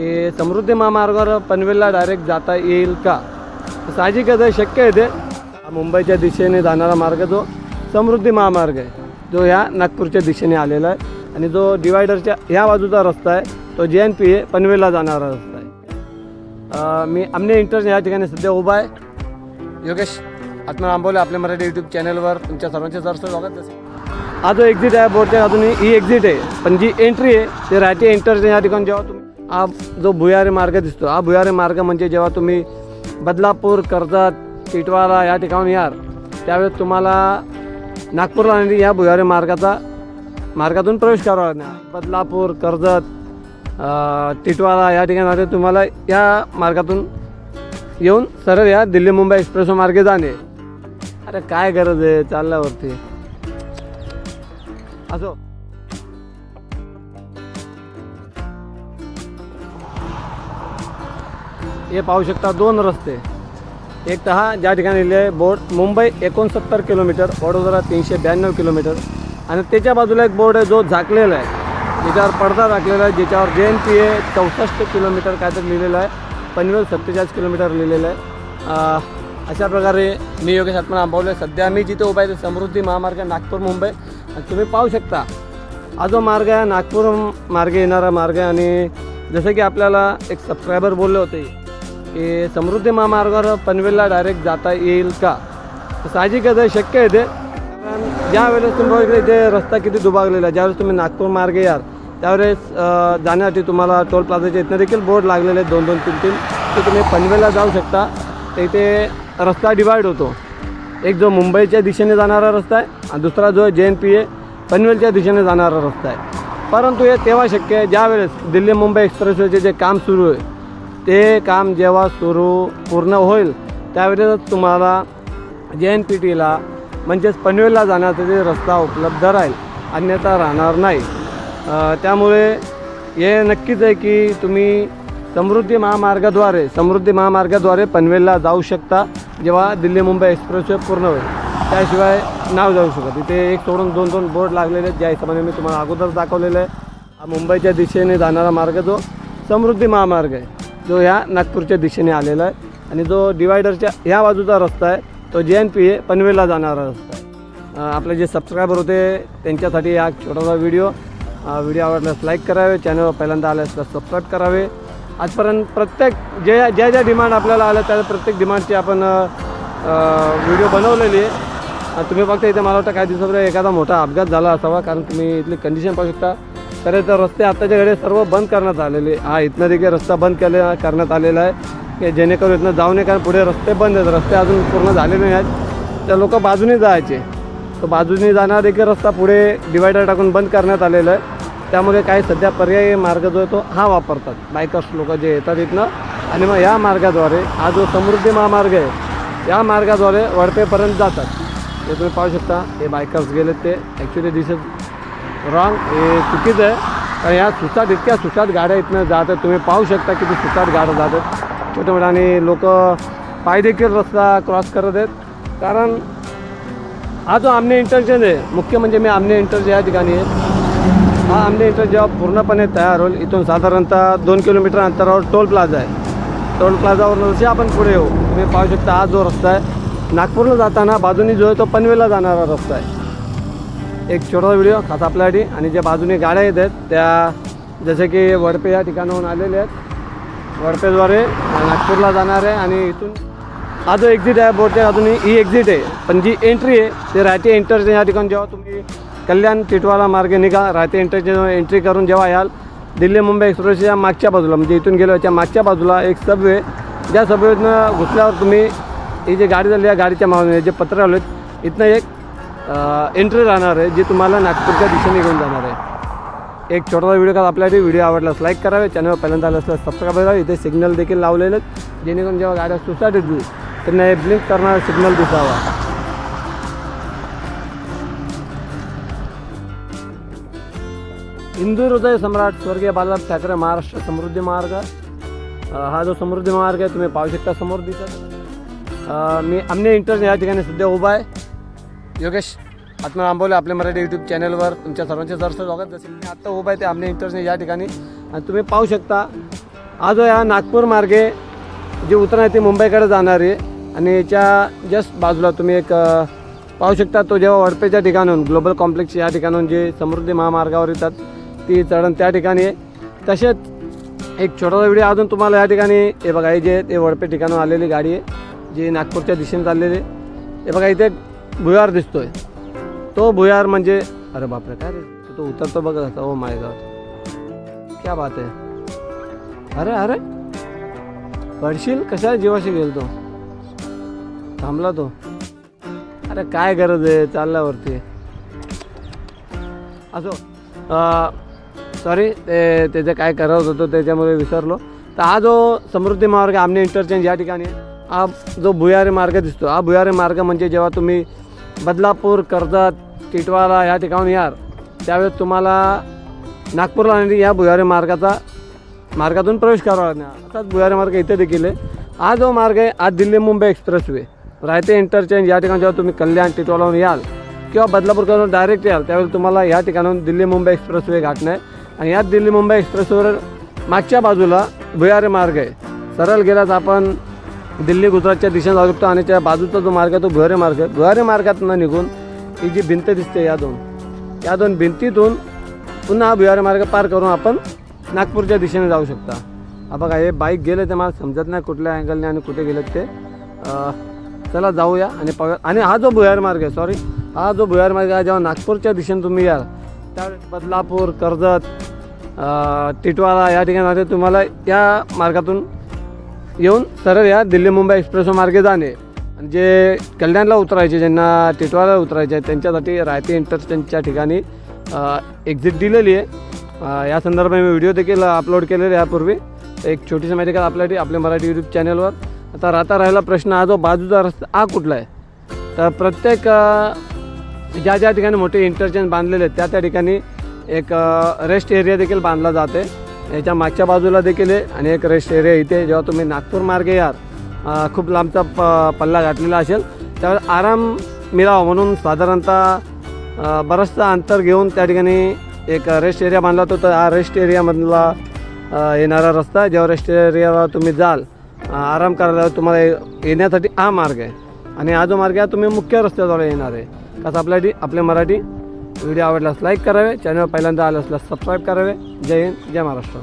की समृद्धी महामार्गावर पनवेलला डायरेक्ट जाता येईल का साहजिकच आहे शक्य आहे ते मुंबईच्या दिशेने जाणारा मार्ग जो समृद्धी महामार्ग आहे जो ह्या नागपूरच्या दिशेने आलेला आहे आणि जो डिवायडरच्या ह्या बाजूचा रस्ता आहे तो जे एन पी ए पनवेलला जाणारा रस्ता आहे मी आमने इंटरेस्ट या ठिकाणी सध्या उभा आहे योगेश आत्मा आंबोले आपल्या मराठी यूट्यूब चॅनलवर तुमच्या सर्वांचे सरसं स्वागत असेल हा जो एक्झिट आहे बोर्डच्या अजूनही ही एक्झिट आहे पण जी एंट्री आहे ते राहते एंटर या ठिकाणी जेव्हा तुम्ही हा जो भुयारी मार्ग दिसतो हा भुयारी मार्ग म्हणजे जेव्हा तुम्ही बदलापूर कर्जत टिटवाळा या ठिकाणी याल त्यावेळेस तुम्हाला नागपूरला आणि या भुयारी मार्गाचा मार्गातून प्रवेश करावा लागणार. बदलापूर कर्जत अ, टिटवाळा या ठिकाणी तुम्हाला या मार्गातून येऊन सरळ या दिल्ली मुंबई एक्सप्रेस मार्गे जाणे. अरे काय गरज आहे चालल्यावरती? असो. हे पाहू शकता दोन रस्ते. एक तर हा ज्या ठिकाणी लिहिले बोर्ड मुंबई एकोणसत्तर किलोमीटर वडोदरा तीनशे ब्याण्णव किलोमीटर. आणि त्याच्या बाजूला एक बोर्ड आहे जो झाकलेला आहे. ज्याच्यावर पडदा टाकलेला आहे ज्याच्यावर जे एन पी ए चौसष्ट किलोमीटर काहीतरी लिहिलेलं आहे पनवेल सत्तेचाळीस किलोमीटर लिहिलेलं आहे. अशा प्रकारे मी योगेश आत्मा आंबवले सध्या मी जिथे उभा आहे ते समृद्धी महामार्ग नागपूर मुंबई. आणि तुम्ही पाहू शकता हा जो मार्ग आहे नागपूर मार्गे येणारा मार्ग आहे. आणि जसं की आपल्याला एक सबस्क्रायबर बोलले होते की समृद्धी महामार्गावर पनवेलला डायरेक्ट जाता येईल का साहजिकच आहे शक्य आहे ते कारण ज्यावेळेस तुम्ही इथे रस्ता किती दुभागलेला आहे ज्यावेळेस तुम्ही नागपूर मार्गे याल त्यावेळेस जाण्यासाठी तुम्हाला टोल प्लाझाच्या इथनं देखील बोर्ड लागलेले आहेत दोन दोन तीन तीन ते तुम्ही पनवेलला जाऊ शकता तर इथे रस्ता डिवाईड होतो एक जो मुंबईच्या दिशेने जाणारा रस्ता आहे आणि दुसरा जो जे एन पी ए पनवेलच्या दिशेने जाणारा रस्ता आहे परंतु हे तेव्हा शक्य आहे ज्यावेळेस दिल्ली मुंबई एक्सप्रेसवेचे जे काम सुरू आहे ते काम जेव्हा सुरू पूर्ण होईल त्यावेळेस तुम्हाला जे एन पी टीला म्हणजेच पनवेलला जाण्यासाठी रस्ता उपलब्ध राहील अन्यथा राहणार नाही. त्यामुळे हे नक्कीच आहे की तुम्ही समृद्धी महामार्गाद्वारे समृद्धी महामार्गाद्वारे पनवेलला जाऊ शकता जेव्हा दिल्ली मुंबई एक्सप्रेसवे पूर्ण होईल. त्याशिवाय नाव जाऊ शकत तिथे एक सोडून दोन दोन बोर्ड लागलेले आहेत ज्या हिशोबाने मी तुम्हाला अगोदर दाखवलेलं आहे. हा मुंबईच्या दिशेने जाणारा मार्ग जो समृद्धी महामार्ग आहे. जो ह्या नागपूरच्या दिशेने आलेला आहे आणि जो डिवायडरच्या ह्या बाजूचा रस्ता आहे तो जे एन पी ए पनवेलला जाणारा रस्ता आहे. आपले जे सबस्क्रायबर होते त्यांच्यासाठी हा छोटासा व्हिडिओ व्हिडिओ आवडल्यास लाईक करावे चॅनलवर पहिल्यांदा आल्यास तर सबस्क्राईब करावे. आजपर्यंत प्रत्येक जे ज्या ज्या डिमांड आपल्याला आल्या त्या प्रत्येक डिमांडची आपण व्हिडिओ बनवलेली आहे. तुम्ही फक्त इथे मला वाटतं काही दिवसापूर्वी एखादा मोठा अपघात झाला असावा कारण तुम्ही इथली कंडिशन पाहू शकता. तर तर रस्ते आत्ताच्या घडे सर्व बंद करण्यात आलेले. हा इथनं देखील रस्ता बंद केले करण्यात आलेला आहे. की जेणेकरून इथनं जाऊ नये कारण पुढे रस्ते बंद आहेत. रस्ते अजून पूर्ण झाले नाही आहेत त्या लोक बाजूने जायचे. तो बाजूने जाणारा देखील रस्ता पुढे डिवायडर टाकून बंद करण्यात आलेला आहे. त्यामुळे काही सध्या पर्यायी मार्ग जो आहे तो हा वापरतात. बायकर्स लोक जे येतात इथनं. आणि मग या मार्गाद्वारे हा जो समृद्धी महामार्ग आहे या मार्गाद्वारे वडपेपर्यंत जातात. हे तुम्ही पाहू शकता. हे बायकर्स गेलेत ते. ॲक्च्युली दिसत रॉंग हे चुकीचं आहे. कारण या सुसाट इतक्या सुसाट गाड्या इथनं जात आहेत तुम्ही पाहू शकता किती सुसाट गाड्या जात आहेत छोटे मोठे आणि लोक पायदेखील रस्ता क्रॉस करत आहेत. कारण हा जो आमने इंटरचेंज आहे मुख्य म्हणजे मी आमने इंटरचेंज या ठिकाणी आहे. हा आमने इंटरचेंज जेव्हा पूर्णपणे तयार होईल इथून साधारणतः दोन किलोमीटर अंतरावर टोल प्लाझा आहे. टोल प्लाझावरून जसे आपण पुढे येऊ तुम्ही पाहू शकता हा जो रस्ता आहे. नागपूरला जाताना बाजूनी जो आहे तो पनवेलला जाणारा रस्ता आहे. एक छोटा व्हिडिओ खास आपल्यासाठी. आणि ज्या बाजूने गाड्या येत आहेत त्या जसे की वडपे या ठिकाणाहून आलेले आहेत. वडपेद्वारे नागपूरला जाणार आहे आणि इथून हा जो एक्झिट आहे बोर्डच्या अजूनही ही एक्झिट आहे. पण जी एंट्री आहे ते रायते एंटर या ठिकाणी. जेव्हा तुम्ही कल्याण टिटवाला मार्गे निघा रायते एंटरच्या एंट्री करून जेव्हा याल दिल्ली मुंबई एक्सप्रेसच्या मागच्या बाजूला म्हणजे इथून गेलो याच्या मागच्या बाजूला एक सबवे ज्या सबवेतनं घुसल्यावर तुम्ही ही जी गाडी झाली या गाडीच्या मागून जे पत्र आले इथनं एक एंट्री राहणार आहे जी तुम्हाला नागपूरच्या दिशेने घेऊन जाणार आहे. एक छोटासा व्हिडिओ का आपल्यासाठी व्हिडिओ आवडला लाईक करावे चॅनल पहिल्यांदा आलं असल्यास सबस्क्राईब करावे. इथे सिग्नल देखील लावलेले जेणेकरून जेव्हा गाड्या सुसाट येतील त्यांना हे ब्लिंक करणारा सिग्नल दिसावा. हिंदू हृदय सम्राट स्वर्गीय बाळासाहेब ठाकरे महाराष्ट्र समृद्धी मार्ग. हा जो समृद्धी मार्ग आहे तुम्ही पाहू शकता समोर दिसत. मी आमने इंटरने या ठिकाणी सध्या उभा आहे. योगेश आत्मा आंबोले आपल्या मराठी यूट्यूब चॅनलवर तुमच्या सर्वांचे जर स्वागत. असेल मी आत्ता उभा आहे ते आमने इंटरने या ठिकाणी. आणि तुम्ही पाहू शकता आज या नागपूर मार्गे जी उतरण आहे ती मुंबईकडे जाणार. आहे आणि याच्या जस्ट बाजूला तुम्ही एक पाहू शकता तो जेव्हा वडपेच्या ठिकाणून ग्लोबल कॉम्प्लेक्स या ठिकाणून जे समृद्धी महामार्गावर येतात ती चढण त्या ठिकाणी आहे. तसेच एक छोटासा व्हिडिओ अजून तुम्हाला या ठिकाणी हे बघा हे जे ते वडपे ठिकाणून आलेली गाडी आहे जी नागपूरच्या दिशेने चाललेली आहे. हे बघा इथे भुयार दिसतोय. तो भुयार म्हणजे अरे बापरे काय रे? तो- उतरतो बघत कसा ओ माय गॉड क्या बात आहे. अरे अरे. पडशील? कशा जीवाशी गेल तो थांबला तो. अरे काय गरज आहे? चालल्यावरती. असो सॉरी ते त्याचं काय करत होतो त्याच्यामुळे विसरलो. तर हा जो समृद्धी मार्ग आमने इंटरचेंज या ठिकाणी हा जो भुयारी मार्ग दिसतो. हा भुयारी मार्ग म्हणजे जेव्हा तुम्ही बदलापूर कर्जत टिटवाला या ठिकाणी याल त्यावेळेस तुम्हाला नागपूरला आणि या भुयारी मार्गाचा मार्गातून प्रवेश करावा लागणार. असाच भुयारी मार्ग इथे देखील आहे. हा जो मार्ग आहे आज दिल्ली मुंबई एक्सप्रेसवे. रायते इंटरचेंज या ठिकाणी जेव्हा तुम्ही कल्याण टिटवालाहून याल किंवा बदलापूरकडून डायरेक्ट याल त्यावेळेस तुम्हाला या ठिकाणाहून दिल्ली मुंबई एक्सप्रेसवे गाठणं आहे. आणि या दिल्ली मुंबई एक्सप्रेसवर मागच्या बाजूला भुयारी मार्ग आहे. सरळ गेल्यास आपण दिल्ली गुजरातच्या दिशेने जाऊ शकतो आणि त्या बाजूचा जो मार्ग आहे तो भुयारी मार्ग आहे. भुयारी मार्गातून निघून ही जी भिंत दिसते या दोन या दोन भिंतीतून पुन्हा हा भुयारी मार्ग पार करून आपण नागपूरच्या दिशेने जाऊ शकता. हा बघा हे बाईक गेलं ते मला समजत नाही कुठल्या अँगलने आणि कुठे गेलं ते. चला जाऊया आणि पाहूया. आणि हा जो भुयार मार्ग आहे सॉरी हा जो भुयार मार्ग आहे जेव्हा नागपूरच्या दिशेने तुम्ही याल त्यावेळेस बदलापूर कर्जत टिटवाळा या ठिकाणी तुम्हाला या मार्गातून येऊन सरळ या दिल्ली मुंबई एक्सप्रेसो मार्गे जाणे. आणि जे कल्याणला उतरायचे ज्यांना टिटवाला उतरायचे आहे त्यांच्यासाठी रायते इंटरचेंजच्या ठिकाणी एक्झिट दिलेली आहे. या संदर्भात मी व्हिडिओ देखील अपलोड केलेले यापूर्वी. एक छोटीशी माहिती का आपल्यासाठी आपल्या मराठी यूट्यूब चॅनलवर आता राहता राहिला प्रश्न हा जो बाजूचा रस्ता हा कुठला आहे? तर प्रत्येक ज्या ज्या ठिकाणी मोठे इंटरचेंज बांधलेले आहेत त्या त्या ठिकाणी एक रेस्ट एरिया देखील बांधला जाते याच्या मागच्या बाजूला देखील आहे आणि एक रेस्ट एरिया इथे जेव्हा तुम्ही नागपूर मार्गे याल खूप लांबचा प पल्ला गाठलेला असेल त्यावेळेस आराम मिळावा म्हणून साधारणतः बरंचसं अंतर घेऊन त्या ठिकाणी एक रेस्ट एरिया बांधला होता. तर हा रेस्ट एरियामधला येणारा रस्ता जेव्हा रेस्ट एरियाला तुम्ही जाल आराम करायला तुम्हाला येण्यासाठी हा मार्ग आहे. आणि हा जो मार्ग आहे तुम्ही मुख्य रस्त्याद्वारे येणार आहे. कसं आपल्यासाठी आपले मराठी व्हिडिओ आवडल्यास लाईक करावे चॅनल पहिल्यांदा आलं असल्यास सबस्क्राईब करावे. जय हिंद जय महाराष्ट्र.